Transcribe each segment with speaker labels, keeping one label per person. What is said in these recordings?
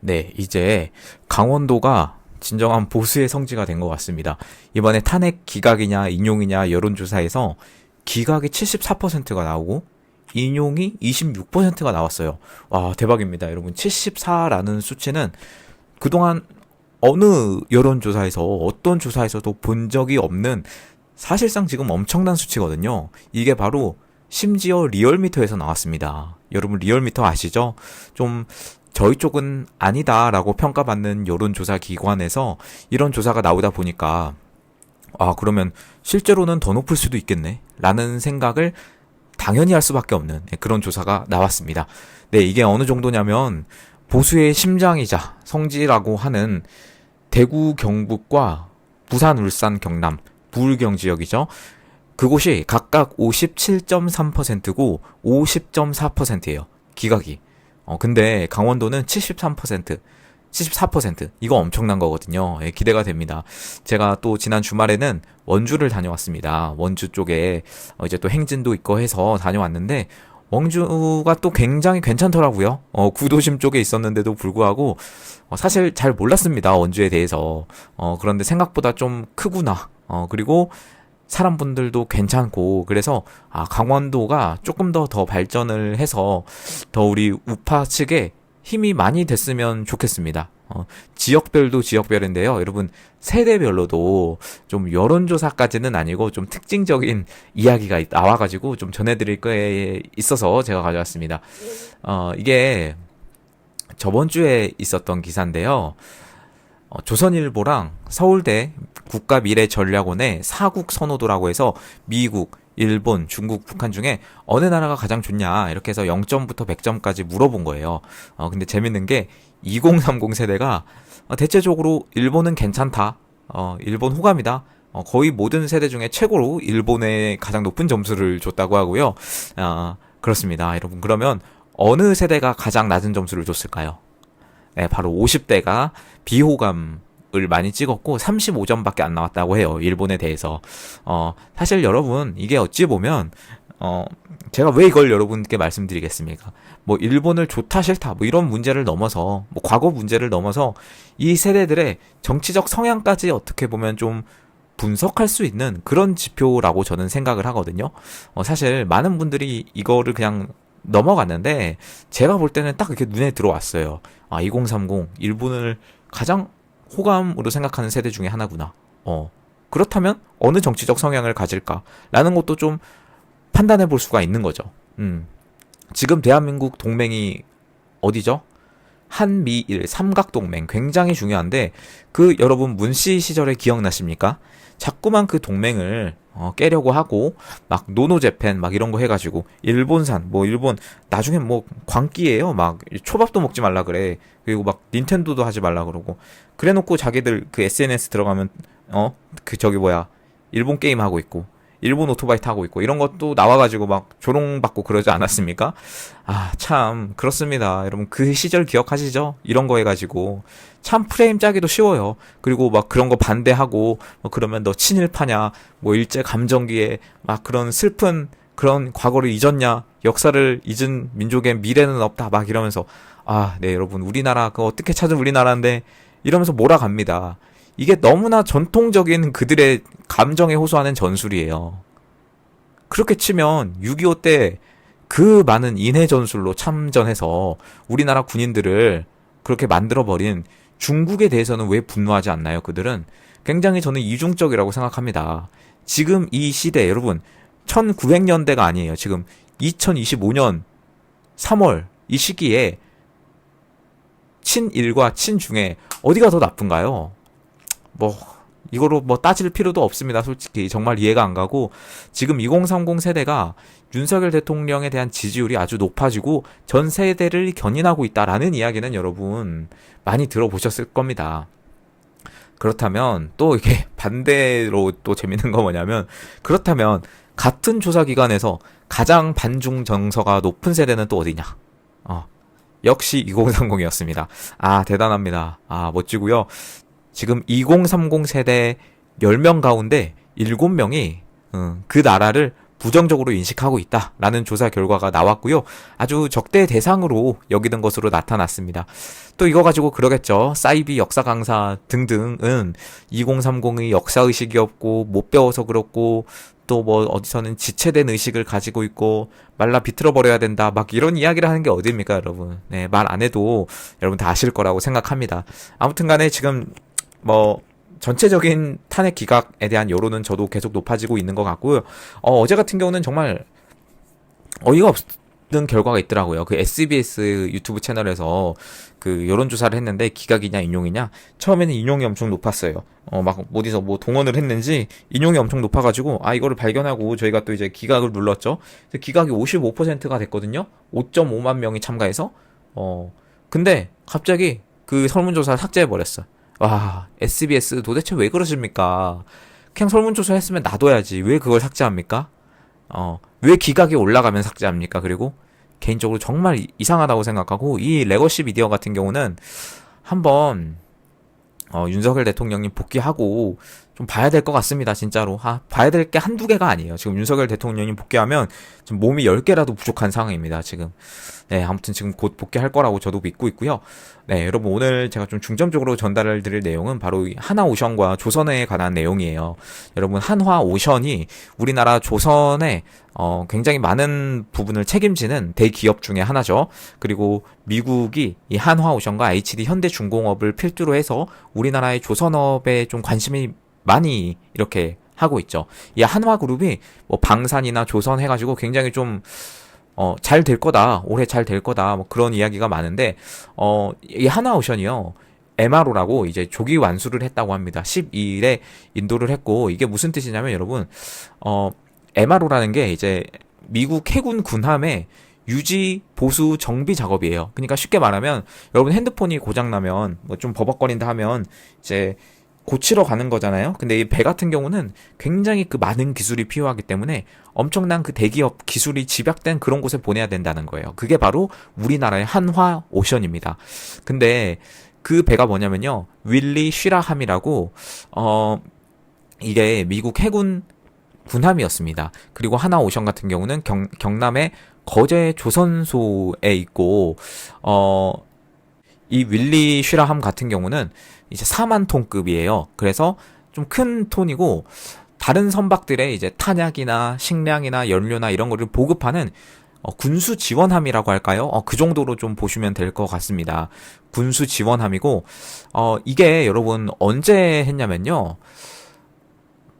Speaker 1: 네, 이제 강원도가 진정한 보수의 성지가 된 것 같습니다. 이번에 탄핵 기각이냐 인용이냐 여론조사에서 기각이 74%가 나오고 인용이 26%가 나왔어요. 와, 대박입니다. 여러분, 74라는 수치는 그동안 어느 여론조사에서 어떤 조사에서도 본 적이 없는 사실상 지금 엄청난 수치거든요. 이게 바로 심지어 리얼미터에서 나왔습니다. 여러분 리얼미터 아시죠? 좀 저희 쪽은 아니다라고 평가받는 여론조사 기관에서 이런 조사가 나오다 보니까 아, 그러면 실제로는 더 높을 수도 있겠네. 라는 생각을 당연히 할 수밖에 없는 그런 조사가 나왔습니다. 네, 이게 어느 정도냐면 보수의 심장이자 성지라고 하는 대구 경북과 부산 울산 경남 부울경 지역이죠. 그곳이 각각 57.3%고 50.4%예요. 기각이. 어 근데 강원도는 73%, 74% 이거 엄청난 거거든요. 예, 기대가 됩니다. 제가 또 지난 주말에는 원주를 다녀왔습니다. 원주 쪽에 어, 이제 또 행진도 있고 해서 다녀왔는데 원주가 또 굉장히 괜찮더라고요. 어, 구도심 쪽에 있었는데도 불구하고 어, 사실 잘 몰랐습니다. 원주에 대해서. 어, 그런데 생각보다 좀 크구나. 어, 그리고 사람분들도 괜찮고 그래서 아 강원도가 조금 더더 발전을 해서 더 우리 우파 측에 힘이 많이 됐으면 좋겠습니다. 어, 지역별도 지역별인데요. 여러분 세대별로도 좀 여론조사까지는 아니고 좀 특징적인 이야기가 나와가지고 좀 전해드릴 거에 있어서 제가 가져왔습니다. 어, 이게 저번 주에 있었던 기사인데요. 어, 조선일보랑 서울대 국가 미래 전략원의 사국 선호도라고 해서 미국, 일본, 중국, 북한 중에 어느 나라가 가장 좋냐 이렇게 해서 0점부터 100점까지 물어본 거예요. 어, 근데 재밌는 게 2030 세대가 어, 대체적으로 일본은 괜찮다. 어, 일본 호감이다. 어, 거의 모든 세대 중에 최고로 일본에 가장 높은 점수를 줬다고 하고요. 어, 그렇습니다. 여러분 그러면 어느 세대가 가장 낮은 점수를 줬을까요? 네, 바로 50대가 비호감 을 많이 찍었고 35점밖에 안 나왔다고 해요. 일본에 대해서. 어, 사실 여러분 이게 어찌 보면 어, 제가 왜 이걸 여러분께 말씀드리겠습니까? 뭐 일본을 좋다 싫다 뭐 이런 문제를 넘어서 뭐 과거 문제를 넘어서 이 세대들의 정치적 성향까지 어떻게 보면 좀 분석할 수 있는 그런 지표라고 저는 생각을 하거든요. 어, 사실 많은 분들이 이거를 그냥 넘어갔는데 제가 볼 때는 딱 이렇게 눈에 들어왔어요. 아, 2030 일본을 가장 호감으로 생각하는 세대 중에 하나구나. 어. 그렇다면 어느 정치적 성향을 가질까라는 것도 좀 판단해 볼 수가 있는 거죠. 음. 지금 대한민국 동맹이 어디죠? 한미일 삼각동맹 굉장히 중요한데 그 여러분 문씨 시절에 기억나십니까? 자꾸만 그 동맹을 어, 깨려고 하고 막 노노재팬 막 이런 거 해가지고 일본산 뭐 일본 나중에 뭐 광기예요. 막 초밥도 먹지 말라 그래. 그리고 막 닌텐도도 하지 말라 그러고. 그래놓고 자기들 그 SNS 들어가면 어? 그 저기 뭐야? 일본 게임 하고 있고 일본 오토바이 타고 있고 이런 것도 나와가지고 막 조롱받고 그러지 않았습니까? 아 참 그렇습니다. 여러분 그 시절 기억하시죠? 이런 거 해가지고 참 프레임 짜기도 쉬워요. 그리고 막 그런 거 반대하고 뭐 그러면 너 친일파냐? 뭐 일제 감정기에 막 그런 슬픈 그런 과거를 잊었냐? 역사를 잊은 민족의 미래는 없다. 막 이러면서 아 네 여러분 우리나라 그 어떻게 찾은 우리나라인데 이러면서 몰아갑니다. 이게 너무나 전통적인 그들의 감정에 호소하는 전술이에요. 그렇게 치면 6.25 때 그 많은 인해 전술로 참전해서 우리나라 군인들을 그렇게 만들어버린 중국에 대해서는 왜 분노하지 않나요? 그들은 굉장히 저는 이중적이라고 생각합니다. 지금 이 시대, 여러분, 1900년대가 아니에요. 지금 2025년 3월 이 시기에 친일과 친중에 어디가 더 나쁜가요? 뭐 이거로 뭐 따질 필요도 없습니다. 솔직히 정말 이해가 안 가고 지금 2030 세대가 윤석열 대통령에 대한 지지율이 아주 높아지고 전 세대를 견인하고 있다라는 이야기는 여러분 많이 들어보셨을 겁니다. 그렇다면 또 이게 반대로 또 재밌는 거 뭐냐면 그렇다면 같은 조사 기관에서 가장 반중 정서가 높은 세대는 또 어디냐? 어. 역시 2030이었습니다. 아, 대단합니다. 아, 멋지고요. 지금 2030 세대 10명 가운데 7명이 음, 그 나라를 부정적으로 인식하고 있다라는 조사 결과가 나왔고요. 아주 적대 대상으로 여기는 것으로 나타났습니다. 또 이거 가지고 그러겠죠. 사이비 역사 강사 등등은 2030의 역사 의식이 없고 못 배워서 그렇고 또 뭐 어디서는 지체된 의식을 가지고 있고 말라 비틀어 버려야 된다 막 이런 이야기를 하는 게 어디입니까 여러분 네 말 안 해도 여러분 다 아실 거라고 생각합니다 아무튼간에 지금 뭐 전체적인 탄핵 기각에 대한 여론은 저도 계속 높아지고 있는 것 같고요 어, 어제 같은 경우는 정말 어이가 없는 결과가 있더라고요 그 SBS 유튜브 채널에서 그 여론조사를 했는데 기각이냐 인용이냐 처음에는 인용이 엄청 높았어요. 어 막 어디서 뭐 동원을 했는지 인용이 엄청 높아가지고 아 이거를 발견하고 저희가 또 이제 기각을 눌렀죠. 기각이 55%가 됐거든요. 5.5만 명이 참가해서 어 근데 갑자기 그 설문조사 삭제해 버렸어. 와 SBS 도대체 왜 그러십니까? 그냥 설문조사 했으면 놔둬야지 왜 그걸 삭제합니까? 어 왜 기각이 올라가면 삭제합니까? 그리고 개인적으로 정말 이상하다고 생각하고 이 레거시 미디어 같은 경우는 한번 어, 윤석열 대통령님 복귀하고 좀 봐야 될 것 같습니다, 진짜로. 아, 봐야 될 게 한두 개가 아니에요. 지금 윤석열 대통령님 복귀하면 지금 몸이 10개라도 부족한 상황입니다, 지금. 네, 아무튼 지금 곧 복귀할 거라고 저도 믿고 있고요. 네, 여러분 오늘 제가 좀 중점적으로 전달을 드릴 내용은 바로 한화 오션과 조선에 관한 내용이에요. 여러분 한화 오션이 우리나라 조선에 어, 굉장히 많은 부분을 책임지는 대기업 중에 하나죠. 그리고 미국이 이 한화오션과 HD 현대중공업을 필두로 해서 우리나라의 조선업에 좀 관심이 많이 이렇게 하고 있죠. 이 한화 그룹이 뭐 방산이나 조선 해가지고 굉장히 좀 어, 잘 될 거다. 올해 잘 될 거다. 뭐 그런 이야기가 많은데, 어, 이 하나오션이요. MRO라고 이제 조기 완수를 했다고 합니다. 12일에 인도를 했고, 이게 무슨 뜻이냐면 여러분, 어, MRO라는 게 이제 미국 해군 군함의 유지, 보수, 정비 작업이에요. 그러니까 쉽게 말하면 여러분 핸드폰이 고장 나면 뭐 좀 버벅거린다 하면 이제 고치러 가는 거잖아요. 근데 이 배 같은 경우는 굉장히 그 많은 기술이 필요하기 때문에 엄청난 그 대기업 기술이 집약된 그런 곳에 보내야 된다는 거예요. 그게 바로 우리나라의 한화 오션입니다. 근데 그 배가 뭐냐면요. 윌리 쉬라함이라고 어 이게 미국 해군 군함이었습니다. 그리고 하나 오션 같은 경우는 경, 경남의 거제 조선소에 있고 어 이 윌리 쉬라함 같은 경우는 이제 4만 톤급이에요. 그래서 좀 큰 톤이고 다른 선박들의 이제 탄약이나 식량이나 연료나 이런 거를 보급하는 어, 군수 지원함이라고 할까요? 어, 그 정도로 좀 보시면 될 것 같습니다. 군수 지원함이고 어, 이게 여러분 언제 했냐면요.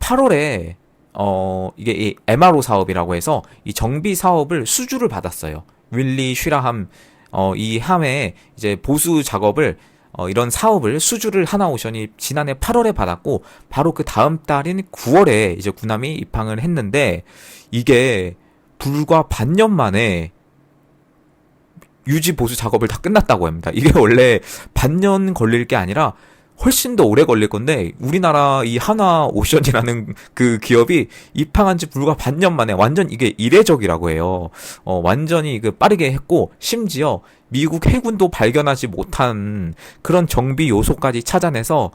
Speaker 1: 8월에 어, 이게 이 MRO 사업이라고 해서 이 정비 사업을 수주를 받았어요. 윌리 쉬라함 어, 이 함에 이제 보수 작업을 어, 이런 사업을 수주를 하나오션이 지난해 8월에 받았고 바로 그 다음 달인 9월에 이제 군함이 입항을 했는데 이게 불과 반년 만에 유지 보수 작업을 다 끝났다고 합니다. 이게 원래 반년 걸릴 게 아니라 훨씬 더 오래 걸릴 건데 우리나라 이 하나 오션이라는 그 기업이 입항한 지 불과 반년 만에 완전 이게 이례적이라고 해요. 어, 완전히 그 빠르게 했고 심지어 미국 해군도 발견하지 못한 그런 정비 요소까지 찾아내서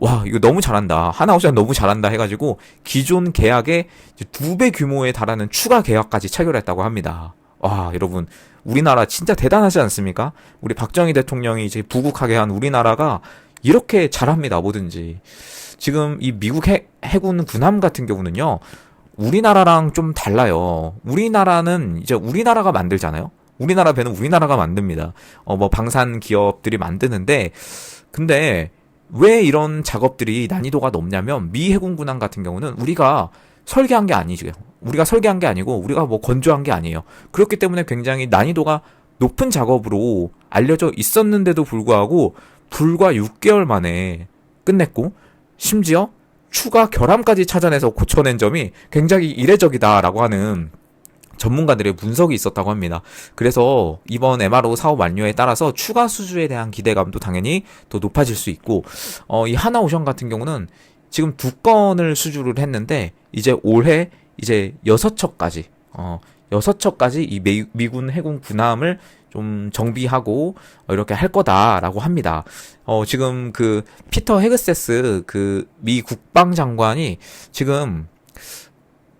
Speaker 1: 와 이거 너무 잘한다 하나오션 너무 잘한다 해가지고 기존 계약의 두 배 규모에 달하는 추가 계약까지 체결했다고 합니다. 와 여러분 우리나라 진짜 대단하지 않습니까? 우리 박정희 대통령이 이제 부국하게 한 우리나라가 이렇게 잘합니다, 뭐든지. 지금 이 미국 해, 해군 군함 같은 경우는요, 우리나라랑 좀 달라요. 우리나라는 이제 우리나라가 만들잖아요? 우리나라 배는 우리나라가 만듭니다. 어, 뭐 방산 기업들이 만드는데, 근데 왜 이런 작업들이 난이도가 높냐면, 미 해군 군함 같은 경우는 우리가 설계한 게 아니죠. 우리가 설계한 게 아니고, 우리가 뭐 건조한 게 아니에요. 그렇기 때문에 굉장히 난이도가 높은 작업으로 알려져 있었는데도 불구하고, 불과 6개월 만에 끝냈고 심지어 추가 결함까지 찾아내서 고쳐낸 점이 굉장히 이례적이다라고 하는 전문가들의 분석이 있었다고 합니다. 그래서 이번 MRO 사업 완료에 따라서 추가 수주에 대한 기대감도 당연히 더 높아질 수 있고, 어, 이 하나오션 같은 경우는 지금 두 건을 수주를 했는데, 이제 올해 이제 여섯 척까지, 어, 여섯 척까지 이 미, 군 해군 군함을 좀 정비하고 어, 이렇게 할 거다라고 합니다. 어, 지금 그 피터 헤그세스 그 미 국방장관이 지금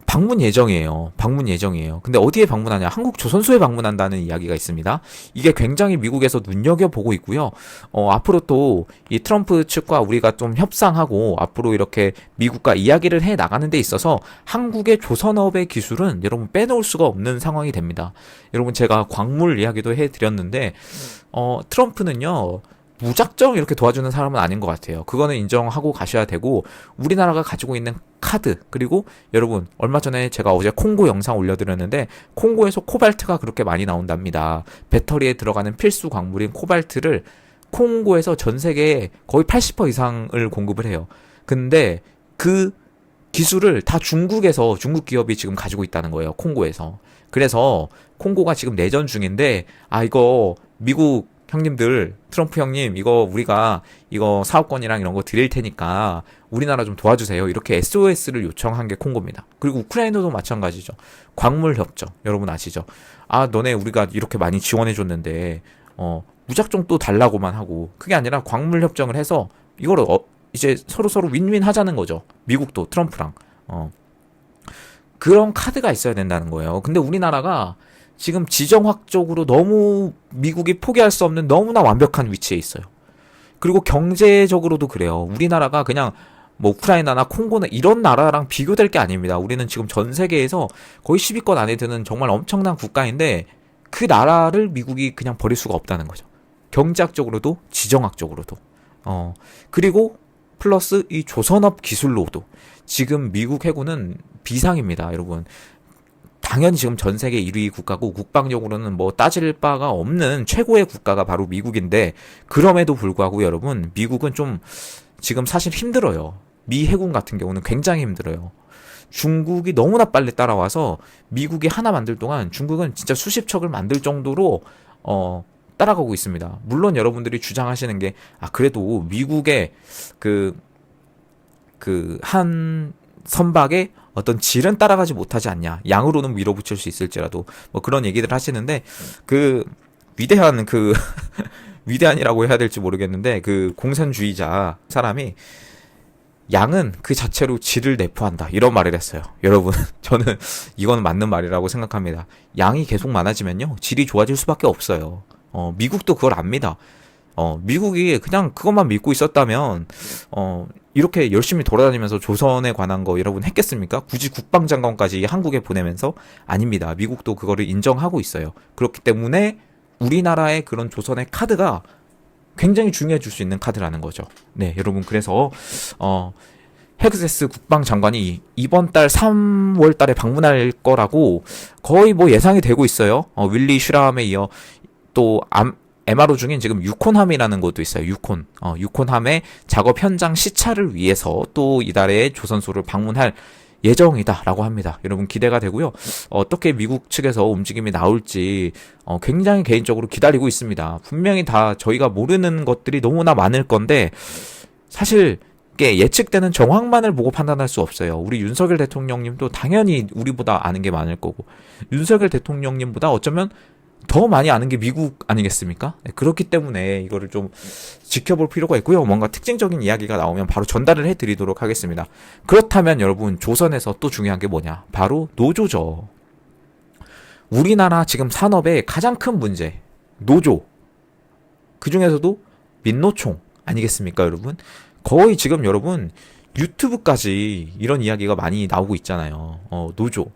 Speaker 1: 방문 예정이에요. 방문 예정이에요. 근데 어디에 방문하냐? 한국 조선소에 방문한다는 이야기가 있습니다. 이게 굉장히 미국에서 눈여겨보고 있고요. 어, 앞으로 또 이 트럼프 측과 우리가 좀 협상하고 앞으로 이렇게 미국과 이야기를 해 나가는 데 있어서 한국의 조선업의 기술은 여러분 빼놓을 수가 없는 상황이 됩니다. 여러분 제가 광물 이야기도 해 드렸는데 어, 트럼프는요. 무작정 이렇게 도와주는 사람은 아닌 것 같아요. 그거는 인정하고 가셔야 되고 우리나라가 가지고 있는 카드 그리고 여러분 얼마 전에 제가 어제 콩고 영상 올려드렸는데 콩고에서 코발트가 그렇게 많이 나온답니다. 배터리에 들어가는 필수 광물인 코발트를 콩고에서 전 세계에 거의 80% 이상을 공급을 해요. 근데 그 기술을 다 중국에서 중국 기업이 지금 가지고 있다는 거예요. 콩고에서. 그래서 콩고가 지금 내전 중인데 아 이거 미국 형님들 트럼프 형님 이거 우리가 이거 사업권이랑 이런 거 드릴 테니까 우리나라 좀 도와주세요. 이렇게 SOS를 요청한 게 콩고입니다. 그리고 우크라이나도 마찬가지죠. 광물 협정 여러분 아시죠? 아 너네 우리가 이렇게 많이 지원해 줬는데 어 무작정 또 달라고만 하고 그게 아니라 광물 협정을 해서 이거를 어, 이제 서로 서로 윈윈 하자는 거죠. 미국도 트럼프랑 어 그런 카드가 있어야 된다는 거예요. 근데 우리나라가 지금 지정학적으로 너무 미국이 포기할 수 없는 너무나 완벽한 위치에 있어요. 그리고 경제적으로도 그래요. 우리나라가 그냥 뭐 우크라이나나 콩고나 이런 나라랑 비교될 게 아닙니다. 우리는 지금 전 세계에서 거의 10위권 안에 드는 정말 엄청난 국가인데 그 나라를 미국이 그냥 버릴 수가 없다는 거죠. 경제학적으로도 지정학적으로도. 어, 그리고 플러스 이 조선업 기술로도 지금 미국 해군은 비상입니다, 여러분. 당연히 지금 전 세계 1위 국가고 국방력으로는 뭐 따질 바가 없는 최고의 국가가 바로 미국인데 그럼에도 불구하고 여러분 미국은 좀 지금 사실 힘들어요. 미 해군 같은 경우는 굉장히 힘들어요. 중국이 너무나 빨리 따라와서 미국이 하나 만들 동안 중국은 진짜 수십 척을 만들 정도로 어 따라가고 있습니다. 물론 여러분들이 주장하시는 게 아 그래도 미국의 그 그 한 선박의 어떤 질은 따라가지 못하지 않냐. 양으로는 밀어붙일 수 있을지라도 뭐 그런 얘기들 하시는데 그 위대한 그 위대한이라고 해야 될지 모르겠는데 그 공산주의자 사람이 양은 그 자체로 질을 내포한다. 이런 말을 했어요. 여러분, 저는 이건 맞는 말이라고 생각합니다. 양이 계속 많아지면요. 질이 좋아질 수밖에 없어요. 어, 미국도 그걸 압니다. 어, 미국이 그냥 그것만 믿고 있었다면, 어, 이렇게 열심히 돌아다니면서 조선에 관한 거 여러분 했겠습니까? 굳이 국방장관까지 한국에 보내면서? 아닙니다. 미국도 그거를 인정하고 있어요. 그렇기 때문에 우리나라의 그런 조선의 카드가 굉장히 중요해질 수 있는 카드라는 거죠. 네, 여러분 그래서 어 헤그세스 국방장관이 이번 달 3월 달에 방문할 거라고 거의 뭐 예상이 되고 있어요. 어, 윌리 슈라함에 이어 또 암, MRO 중엔 지금 유콘함이라는 것도 있어요. 유콘. 어, 유콘함의 작업 현장 시차를 위해서 또 이달에 조선소를 방문할 예정이다라고 합니다. 여러분 기대가 되고요. 어떻게 미국 측에서 움직임이 나올지 어, 굉장히 개인적으로 기다리고 있습니다. 분명히 다 저희가 모르는 것들이 너무나 많을 건데 사실 예측되는 정황만을 보고 판단할 수 없어요. 우리 윤석열 대통령님도 당연히 우리보다 아는 게 많을 거고 윤석열 대통령님보다 어쩌면 더 많이 아는 게 미국 아니겠습니까? 네, 그렇기 때문에 이거를 좀 지켜볼 필요가 있고요. 뭔가 특징적인 이야기가 나오면 바로 전달을 해드리도록 하겠습니다. 그렇다면 여러분 조선에서 또 중요한 게 뭐냐? 바로 노조죠. 우리나라 지금 산업의 가장 큰 문제 노조. 그 중에서도 민노총 아니겠습니까, 여러분? 거의 지금 여러분 유튜브까지 이런 이야기가 많이 나오고 있잖아요. 어, 노조.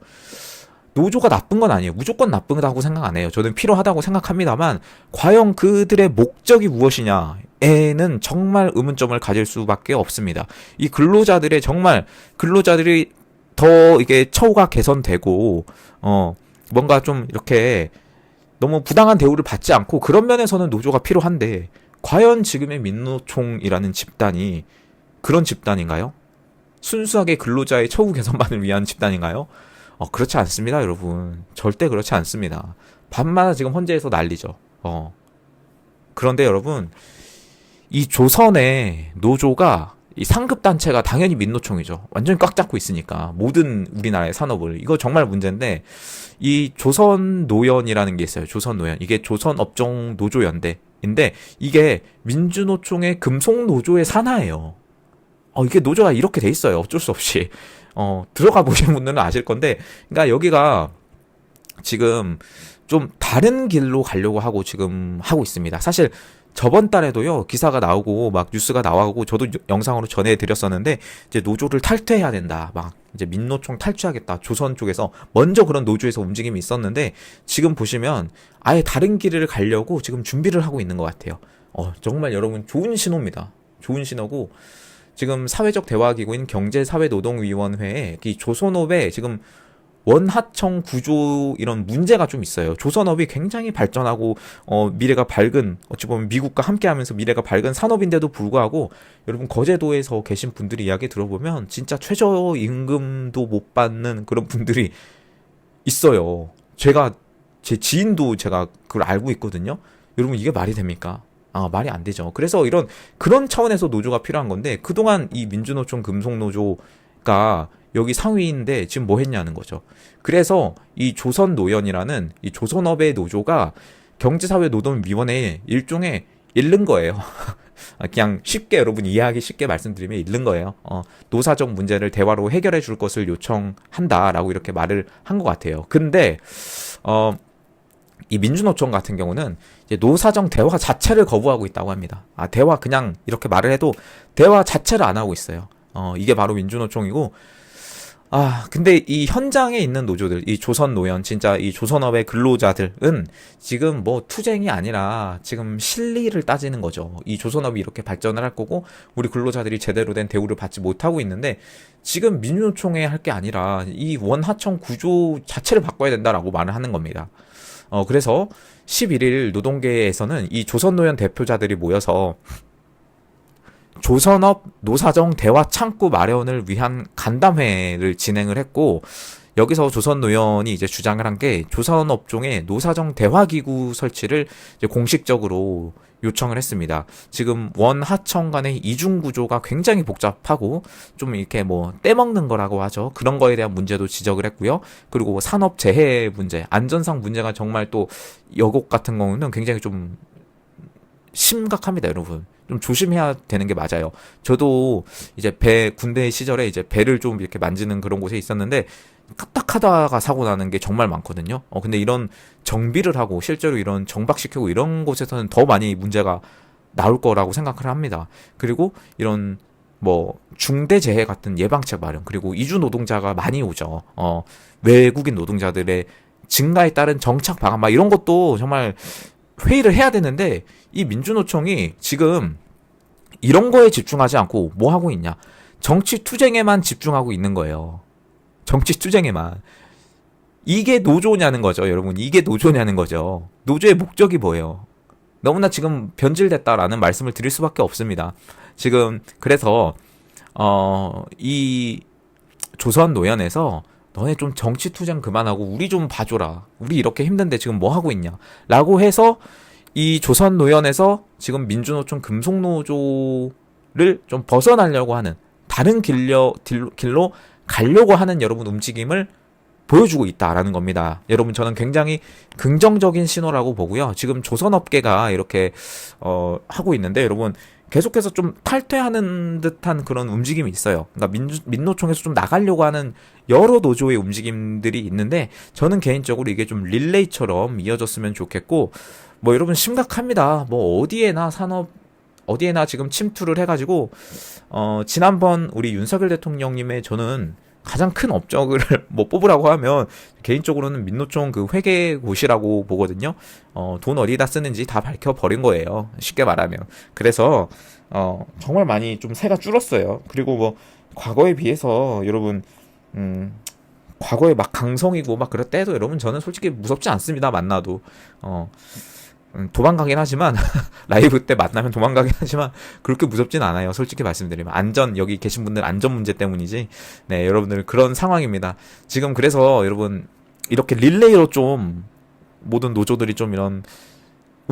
Speaker 1: 노조가 나쁜 건 아니에요. 무조건 나쁘다고 생각 안 해요. 저는 필요하다고 생각합니다만, 과연 그들의 목적이 무엇이냐 에는 정말 의문점을 가질 수밖에 없습니다. 이 근로자들의 정말, 근로자들이 더 이게 처우가 개선되고, 어, 뭔가 좀 이렇게 너무 부당한 대우를 받지 않고 그런 면에서는 노조가 필요한데, 과연 지금의 민노총이라는 집단이 그런 집단인가요? 순수하게 근로자의 처우 개선만을 위한 집단인가요? 어, 그렇지 않습니다, 여러분. 절대 그렇지 않습니다. 밤마다 지금 헌재에서 난리죠. 어. 그런데 여러분, 이 조선의 노조가 이 상급 단체가 당연히 민노총이죠. 완전히 꽉 잡고 있으니까 모든 우리나라의 산업을 이거 정말 문제인데 이 조선 노연이라는 게 있어요. 조선 노연 이게 조선 업종 노조 연대인데 이게 민주노총의 금속 노조의 산하예요. 어 이게 노조가 이렇게 돼 있어요. 어쩔 수 없이 어, 들어가 보신 분들은 아실 건데, 그러니까 여기가 지금 좀 다른 길로 가려고 하고 지금 하고 있습니다. 사실 저번 달에도요 기사가 나오고 막 뉴스가 나오고 저도 영상으로 전해드렸었는데 이제 노조를 탈퇴해야 된다. 막 이제 민노총 탈퇴하겠다. 조선 쪽에서 먼저 그런 노조에서 움직임이 있었는데 지금 보시면 아예 다른 길을 가려고 지금 준비를 하고 있는 것 같아요. 어 정말 여러분 좋은 신호입니다. 좋은 신호고 지금 사회적 대화 기구인 경제사회노동위원회에 이 조선업에 지금 원하청 구조 이런 문제가 좀 있어요. 조선업이 굉장히 발전하고 어 미래가 밝은 어찌 보면 미국과 함께하면서 미래가 밝은 산업인데도 불구하고 여러분 거제도에서 계신 분들이 이야기 들어보면 진짜 최저 임금도 못 받는 그런 분들이 있어요. 제가 제 지인도 제가 그걸 알고 있거든요. 여러분 이게 말이 됩니까? 아, 말이 안 되죠. 그래서 이런 그런 차원에서 노조가 필요한 건데 그동안 이 민주노총 금속노조가 여기 상위인데 지금 뭐 했냐는 거죠. 그래서 이 조선 노연이라는 이 조선업의 노조가 경제사회노동위원회에 일종의 잃는 거예요. 그냥 쉽게 여러분 이해하기 쉽게 말씀드리면 잃는 거예요. 어, 노사적 문제를 대화로 해결해 줄 것을 요청한다라고 이렇게 말을 한 것 같아요. 근데 어, 이 민주노총 같은 경우는 노사정 대화 자체를 거부하고 있다고 합니다. 아 대화 그냥 이렇게 말을 해도 대화 자체를 안 하고 있어요. 어, 이게 바로 민주노총이고 아, 근데 이 현장에 있는 노조들, 이 조선 노연, 진짜 이 조선업의 근로자들은 지금 뭐 투쟁이 아니라 지금 실리를 따지는 거죠. 이 조선업이 이렇게 발전을 할 거고, 우리 근로자들이 제대로 된 대우를 받지 못하고 있는데, 지금 민주노총에 할 게 아니라 이 원하청 구조 자체를 바꿔야 된다라고 말을 하는 겁니다. 어, 그래서 11일 노동계에서는 이 조선 노연 대표자들이 모여서 조선업 노사정 대화 창구 마련을 위한 간담회를 진행을 했고 여기서 조선 노연이 이제 주장을 한 게 조선업종의 노사정 대화기구 설치를 공식적으로 요청을 했습니다. 지금 원 하청 간의 이중 구조가 굉장히 복잡하고 좀 이렇게 뭐 떼먹는 거라고 하죠. 그런 거에 대한 문제도 지적을 했고요. 그리고 산업 재해 문제, 안전상 문제가 정말 또 여곡 같은 경우는 굉장히 좀 심각합니다, 여러분. 좀 조심해야 되는 게 맞아요. 저도 이제 배 군대 시절에 이제 배를 좀 이렇게 만지는 그런 곳에 있었는데 까딱하다가 사고 나는 게 정말 많거든요. 어 근데 이런 정비를 하고 실제로 이런 정박시키고 이런 곳에서는 더 많이 문제가 나올 거라고 생각을 합니다. 그리고 이런 뭐 중대 재해 같은 예방책 마련 그리고 이주 노동자가 많이 오죠. 어 외국인 노동자들의 증가에 따른 정착 방안 막 이런 것도 정말 회의를 해야 되는데 이 민주노총이 지금 이런 거에 집중하지 않고 뭐 하고 있냐? 정치 투쟁에만 집중하고 있는 거예요. 정치 투쟁에만. 이게 노조냐는 거죠, 여러분. 이게 노조냐는 거죠. 노조의 목적이 뭐예요? 너무나 지금 변질됐다라는 말씀을 드릴 수밖에 없습니다. 지금 그래서 어, 이 조선 노연에서 너네 좀 정치 투쟁 그만하고 우리 좀 봐줘라. 우리 이렇게 힘든데 지금 뭐 하고 있냐? 라고 해서 이 조선 노연에서 지금 민주노총 금속노조를 좀 벗어나려고 하는 다른 길려, 길로 가려고 하는 여러분 움직임을 보여주고 있다라는 겁니다. 여러분 저는 굉장히 긍정적인 신호라고 보고요. 지금 조선업계가 이렇게 어 하고 있는데 여러분 계속해서 좀 탈퇴하는 듯한 그런 움직임이 있어요. 그러니까 민주, 민노총에서 좀 나가려고 하는 여러 노조의 움직임들이 있는데 저는 개인적으로 이게 좀 릴레이처럼 이어졌으면 좋겠고 뭐 여러분 심각합니다. 뭐 어디에나 산업 어디에나 지금 침투를 해가지고 어 지난번 우리 윤석열 대통령님의 저는 가장 큰 업적을 뭐 뽑으라고 하면 개인적으로는 민노총 그 회계고시라고 보거든요. 어, 돈 어디다 쓰는지 다 밝혀 버린 거예요. 쉽게 말하면. 그래서 어, 정말 많이 좀 세가 줄었어요. 그리고 뭐 과거에 비해서 여러분 음, 과거에 막 강성이고 막 그럴 때도 여러분 저는 솔직히 무섭지 않습니다. 만나도. 어. 음, 도망가긴 하지만 라이브 때 만나면 도망가긴 하지만 그렇게 무섭진 않아요. 솔직히 말씀드리면 안전 여기 계신 분들 안전 문제 때문이지. 네, 여러분들 그런 상황입니다. 지금 그래서 여러분 이렇게 릴레이로 좀 모든 노조들이 좀 이런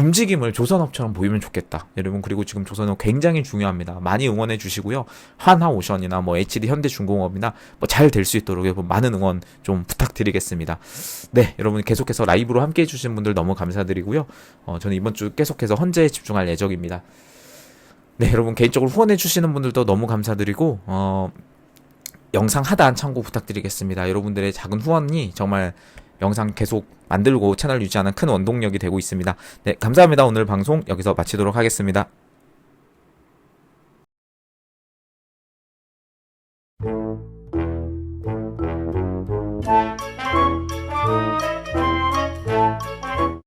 Speaker 1: 움직임을 조선업처럼 보이면 좋겠다. 여러분 그리고 지금 조선업 굉장히 중요합니다. 많이 응원해 주시고요. 한화오션이나 뭐 HD 현대중공업이나 뭐 잘 될 수 있도록 여러분 많은 응원 좀 부탁드리겠습니다. 네, 여러분 계속해서 라이브로 함께 해주신 분들 너무 감사드리고요. 어, 저는 이번 주 계속해서 헌재에 집중할 예정입니다. 네, 여러분 개인적으로 후원해 주시는 분들도 너무 감사드리고 어, 영상 하단 참고 부탁드리겠습니다. 여러분들의 작은 후원이 정말 영상 계속 만들고 채널 유지하는 큰 원동력이 되고 있습니다. 네, 감사합니다. 오늘 방송 여기서 마치도록 하겠습니다.